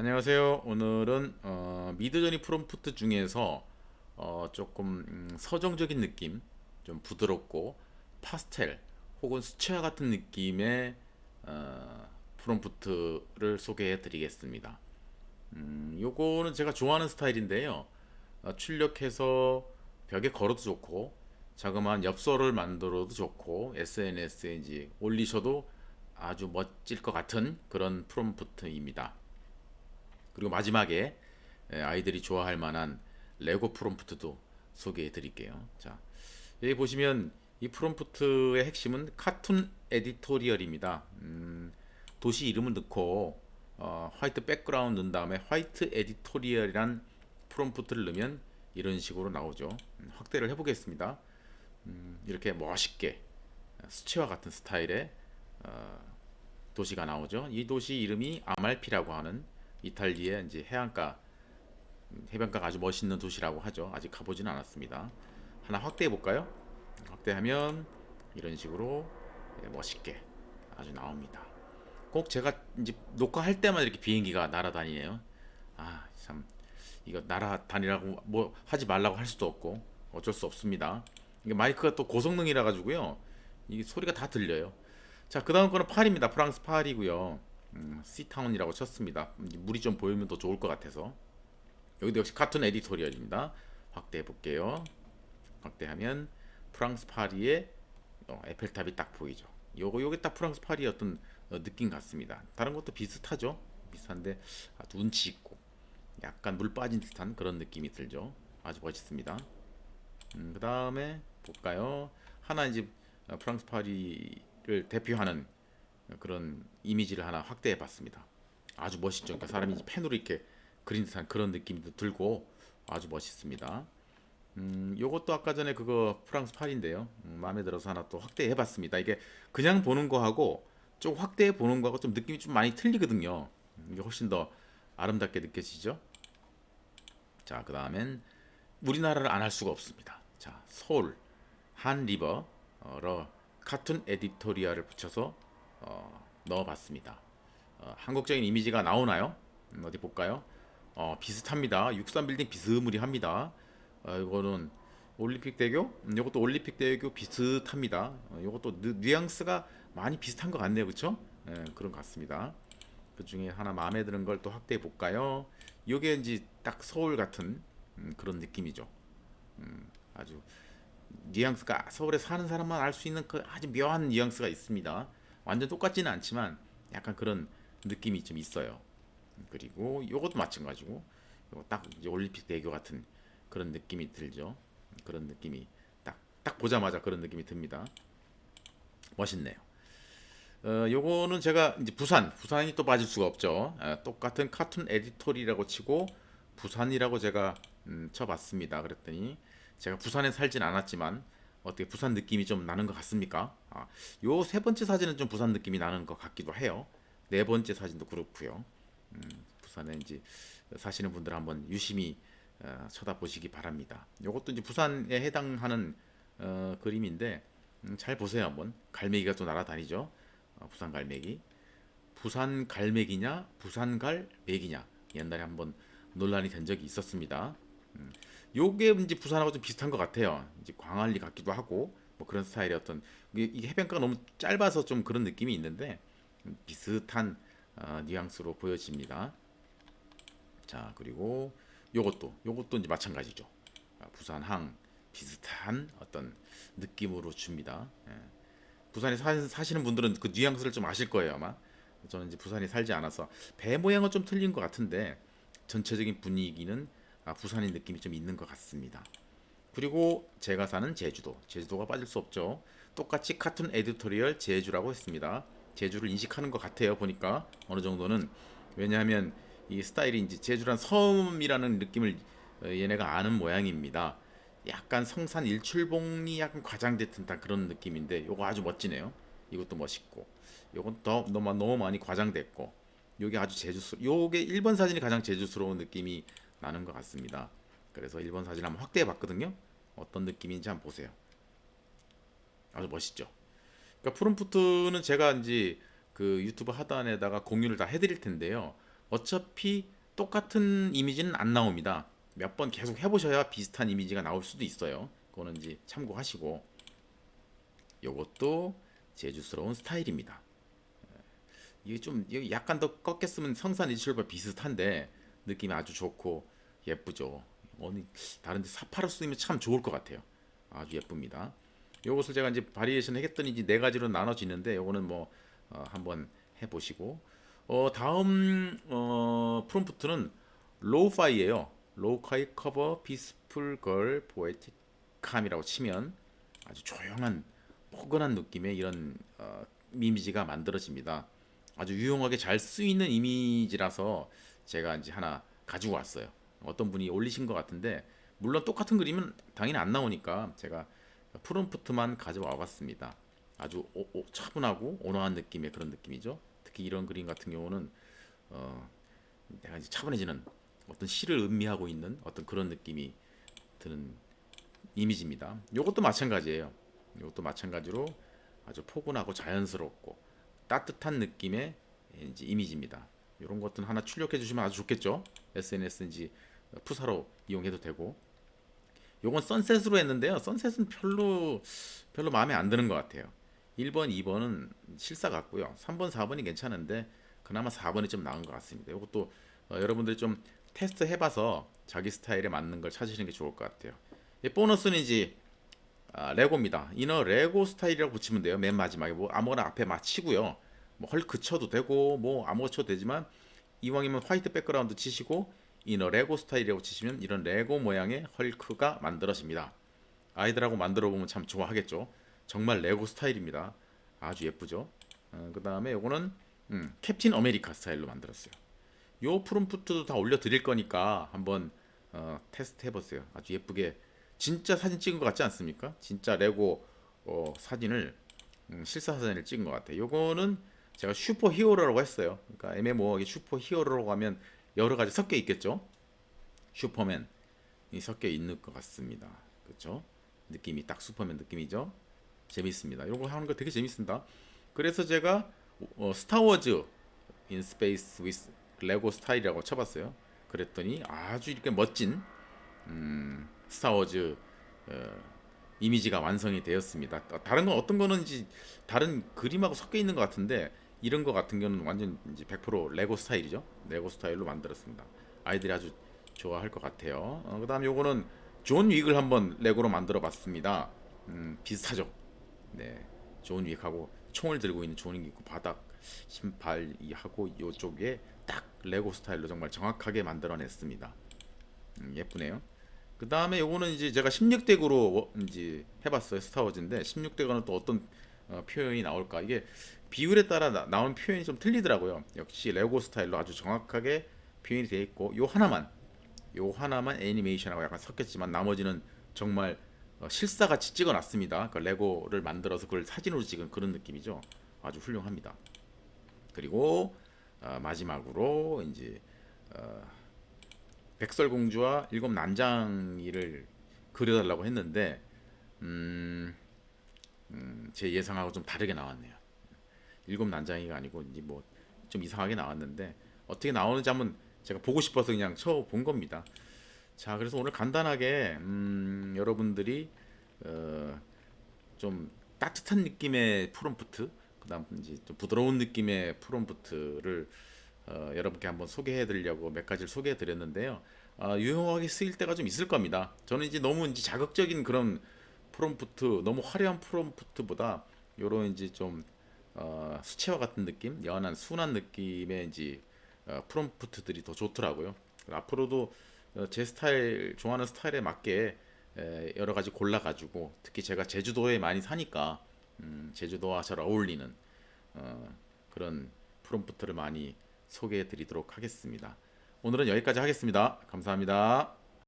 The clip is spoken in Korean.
안녕하세요. 오늘은 어, 미드저니 프롬프트 중에서 어, 조금 음, 서정적인 느낌, 좀 부드럽고 파스텔 혹은 수채화 같은 느낌의 어, 프롬프트를 소개해 드리겠습니다. 음, 요거는 제가 좋아하는 스타일인데요. 어, 출력해서 벽에 걸어도 좋고 자그마한 엽서를 만들어도 좋고 SNS에 이제 올리셔도 아주 멋질 것 같은 그런 프롬프트입니다. 그리고 마지막에 에, 아이들이 좋아할 만한 레고 프롬프트도 소개해 드릴게요. 자, 여기 보시면 이 프롬프트의 핵심은 카툰 에디토리얼입니다. 음, 도시 이름을 넣고 어, 화이트 백그라운드 넣은 다음에 화이트 에디토리얼이란 프롬프트를 넣으면 이런 식으로 나오죠. 음, 확대를 해보겠습니다. 음, 이렇게 멋있게 수채화 같은 스타일의 어, 도시가 나오죠. 이 도시 이름이 아말피라고 하는 이탈리아의 이제 해안가 음, 해변가가 아주 멋있는 도시라고 하죠. 아직 가보지는 않았습니다. 하나 확대해 볼까요? 확대하면 이런 식으로 예, 멋있게 아주 나옵니다. 꼭 제가 이제 녹화할 때만 이렇게 비행기가 날아다니네요. 아, 참 이거 날아다니라고 뭐 하지 말라고 할 수도 없고 어쩔 수 없습니다. 이게 마이크가 또 고성능이라 가지고요. 이게 소리가 다 들려요. 자, 그 다음 거는 파리입니다. 프랑스 파리고요. 음, 시타운이라고 쳤습니다. 물이 좀 보이면 더 좋을 것 같아서 여기도 역시 카툰 에디토리얼입니다. 확대해 볼게요. 확대하면 프랑스 파리의 어, 에펠탑이 딱 보이죠. 요거 요게 딱 프랑스 파리의 어떤 어, 느낌 같습니다. 다른 것도 비슷하죠. 비슷한데 아, 운치 있고 약간 물 빠진 듯한 그런 느낌이 들죠. 아주 멋있습니다. 음, 그 다음에 볼까요? 하나 이제 어, 프랑스 파리를 대표하는 그런 이미지를 하나 확대해 봤습니다. 아주 멋있죠. 그러니까 사람이 펜으로 이렇게 그린 듯한 그런 느낌도 들고 아주 멋있습니다. 음, 요것도 아까 전에 그거 프랑스 파리인데요. 음, 마음에 들어서 하나 또 확대해 봤습니다. 이게 그냥 보는 거하고 좀 확대해 보는 거하고 좀 느낌이 좀 많이 틀리거든요. 음, 이게 훨씬 더 아름답게 느껴지죠. 자, 그 다음엔 우리나라를 안 할 수가 없습니다. 자, 서울 한 리버로 카툰 에디토리얼을 붙여서 어, 넣어봤습니다. 어, 한국적인 이미지가 나오나요? 음, 어디 볼까요? 어, 비슷합니다. 63 빌딩 비스무리합니다. 어, 이거는 올림픽 대교? 음, 이것도 올림픽 대교 비슷합니다. 어, 이것도 뉘- 뉘앙스가 많이 비슷한 것 같네요, 그렇죠? 예, 그런 것 같습니다. 그 중에 하나 마음에 드는 걸 또 확대해 볼까요? 이게 이제 딱 서울 같은 음, 그런 느낌이죠. 음, 아주 뉘앙스가 서울에 사는 사람만 알 수 있는 그 아주 묘한 뉘앙스가 있습니다. 완전 똑같지는 않지만 약간 그런 느낌이 좀 있어요. 그리고 요것도 마찬가지고 요거 딱 올림픽 대교 같은 그런 느낌이 들죠. 그런 느낌이 딱 딱 보자마자 그런 느낌이 듭니다. 멋있네요. 어, 요거는 제가 이제 부산, 부산이 또 빠질 수가 없죠. 아, 똑같은 카툰 에디토리라고 치고 부산이라고 제가 음, 쳐봤습니다. 그랬더니 제가 부산에 살진 않았지만 어떻게 부산 느낌이 좀 나는 것 같습니까? 아, 요 세 번째 사진은 좀 부산 느낌이 나는 것 같기도 해요. 네 번째 사진도 그렇고요. 음, 부산에 이제 사시는 분들 한번 유심히 어, 쳐다보시기 바랍니다. 요것도 이제 부산에 해당하는 어, 그림인데 음, 잘 보세요 한번. 갈매기가 또 날아다니죠. 어, 부산 갈매기. 부산 갈매기냐, 부산 갈매기냐. 옛날에 한번 논란이 된 적이 있었습니다. 음, 요게 이제 부산하고 좀 비슷한 것 같아요. 이제 광안리 같기도 하고 뭐 그런 스타일의 어떤 이게 해변가가 너무 짧아서 좀 그런 느낌이 있는데 음, 비슷한 어, 뉘앙스로 보여집니다. 자 그리고 요것도 요것도 이제 마찬가지죠. 아, 부산항 비슷한 어떤 느낌으로 줍니다. 예. 부산에 사, 사시는 분들은 그 뉘앙스를 좀 아실 거예요 아마. 저는 이제 부산에 살지 않아서 배 모양은 좀 틀린 것 같은데 전체적인 분위기는 아, 부산의 느낌이 좀 있는 것 같습니다. 그리고 제가 사는 제주도, 제주도가 빠질 수 없죠. 똑같이 카툰 에디토리얼 제주라고 했습니다. 제주를 인식하는 것 같아요. 보니까 어느 정도는 왜냐하면 이 스타일이 이제 제주란 섬이라는 느낌을 어, 얘네가 아는 모양입니다. 약간 성산 일출봉이 약간 듯한 그런 느낌인데 요거 아주 멋지네요. 이것도 멋있고 요건 더 너무 너무 많이 과장됐고 요게 아주 제주스 요게 1번 사진이 가장 제주스러운 느낌이 나는 것 같습니다. 그래서 1번 사진 한번 확대해 봤거든요. 어떤 느낌인지 한번 보세요. 아주 멋있죠. 그러니까 프롬프트는 제가 이제 그 유튜브 하단에다가 공유를 다 해드릴 텐데요. 어차피 똑같은 이미지는 안 나옵니다. 몇 번 계속 해보셔야 비슷한 이미지가 나올 수도 있어요. 그거는 이제 참고하시고 요것도 제주스러운 스타일입니다. 이게 좀 약간 더 꺾였으면 성산 이출과 비슷한데 느낌이 아주 좋고 예쁘죠. 어느 다른데 사파로 쓰면 참 좋을 것 같아요. 아주 예쁩니다. 요것을 제가 이제 바리에이션 했더니 이제 네 가지로 나눠지는데 요거는 뭐 어, 한번 해보시고 어, 다음 어, 프롬프트는 로우파이예요. 로우카이 커버 피스풀 걸 포에틱 감이라고 치면 아주 조용한 포근한 느낌의 이런 어, 이미지가 만들어집니다. 아주 유용하게 잘 쓰이는 이미지라서 제가 이제 하나 가지고 왔어요. 어떤 분이 올리신 것 같은데 물론 똑같은 그림은 당연히 안 나오니까 제가 프롬프트만 가져와 봤습니다. 아주 오- 오- 차분하고 온화한 느낌의 그런 느낌이죠. 특히 이런 그림 같은 경우는 어, 내가 이제 차분해지는 어떤 시를 의미하고 있는 어떤 그런 느낌이 드는 이미지입니다. 이것도 마찬가지예요. 이것도 마찬가지로 아주 포근하고 자연스럽고 따뜻한 느낌의 이제 이미지입니다. 이런 것들 하나 출력해 주시면 아주 좋겠죠. SNS인지 푸사로 이용해도 되고. 요건 선셋으로 했는데요. 선셋은 별로 별로 마음에 안 드는 것 같아요. 1번, 2번은 실사 같고요. 3번, 4번이 괜찮은데 그나마 4번이 좀 나은 것 같습니다. 이것도 어, 여러분들이 좀 테스트 해봐서 자기 스타일에 맞는 걸 찾으시는 게 좋을 것 같아요. 이 보너스는 이제 아, 레고입니다. 이너 레고 스타일이라고 붙이면 돼요. 맨 마지막에 뭐 아무거나 앞에 맞히고요. 뭐 헐크 쳐도 되고 뭐 아무거나 쳐도 되지만 이왕이면 화이트 백그라운드 치시고 이너 레고 스타일이라고 치시면 이런 레고 모양의 헐크가 만들어집니다. 아이들하고 만들어 보면 참 좋아하겠죠. 정말 레고 스타일입니다. 아주 예쁘죠. 어, 그 다음에 요거는 음, 캡틴 아메리카 스타일로 만들었어요. 요 프롬프트도 다 올려 드릴 거니까 한번 어, 테스트 해보세요. 아주 예쁘게 진짜 사진 찍은 것 같지 않습니까? 진짜 레고 어, 사진을 음, 실사 사진을 찍은 것 같아요. 요거는 제가 슈퍼 히어로라고 했어요. 그러니까 애매모호하게 슈퍼 히어로라고 하면 여러 가지 섞여 있겠죠. 슈퍼맨이 섞여 있는 것 같습니다. 그렇죠? 느낌이 딱 슈퍼맨 느낌이죠. 재밌습니다. 이거 하는 거 되게 재밌습니다. 그래서 제가 어, 스타워즈 인 스페이스 위스 레고 스타일이라고 쳐봤어요. 그랬더니 아주 이렇게 멋진 음, 스타워즈 어, 이미지가 완성이 되었습니다. 다- 다른 건 어떤 거는 이제 다른 그림하고 섞여 있는 것 같은데 이런 거 같은 경우는 완전 이제 100% 레고 스타일이죠. 레고 스타일로 만들었습니다. 아이들이 아주 좋아할 것 같아요. 어, 그다음 요거는 존 윅을 한번 레고로 만들어 봤습니다. 음, 비슷하죠. 네, 존 윅하고 총을 들고 있는 존 윅이 있고 바닥 신발 이 하고 요쪽에 딱 레고 스타일로 정말 정확하게 만들어냈습니다. 음, 예쁘네요. 그 다음에 요거는 이제 제가 16덱으로 이제 해봤어요 스타워즈인데 16덱은 또 어떤 어, 표현이 나올까 이게 비율에 따라 나, 나온 표현이 좀 틀리더라고요. 역시 레고 스타일로 아주 정확하게 표현이 되어 있고 요 하나만 요 하나만 애니메이션하고 약간 섞였지만 나머지는 정말 어, 실사같이 찍어놨습니다. 그 레고를 만들어서 그걸 사진으로 찍은 그런 느낌이죠. 아주 훌륭합니다. 그리고 어, 마지막으로 이제 어, 백설공주와 일곱 난장이를 그려달라고 했는데 음, 음, 제 예상하고 좀 다르게 나왔네요. 일곱 난장이가 아니고 이제 뭐 좀 이상하게 나왔는데 어떻게 나오는지 한번 제가 보고 싶어서 그냥 쳐본 겁니다. 자, 그래서 오늘 간단하게 음, 여러분들이 어, 좀 따뜻한 느낌의 프롬프트, 그다음 이제 좀 부드러운 느낌의 프롬프트를 어, 여러분께 한번 소개해 드리려고 몇 가지를 소개해 드렸는데요. 어, 유용하게 쓰일 때가 좀 있을 겁니다. 저는 이제 너무 이제 자극적인 그런 프롬프트, 너무 화려한 프롬프트보다 요런 이제 좀 어, 수채화 같은 느낌, 연한 순한 느낌의 이제 어, 프롬프트들이 더 좋더라고요. 앞으로도 어, 제 스타일 좋아하는 스타일에 맞게 에, 여러 가지 골라가지고 특히 제가 제주도에 많이 사니까 음, 제주도와 잘 어울리는 어, 그런 프롬프트를 많이 소개해 드리도록 하겠습니다. 오늘은 여기까지 하겠습니다. 감사합니다.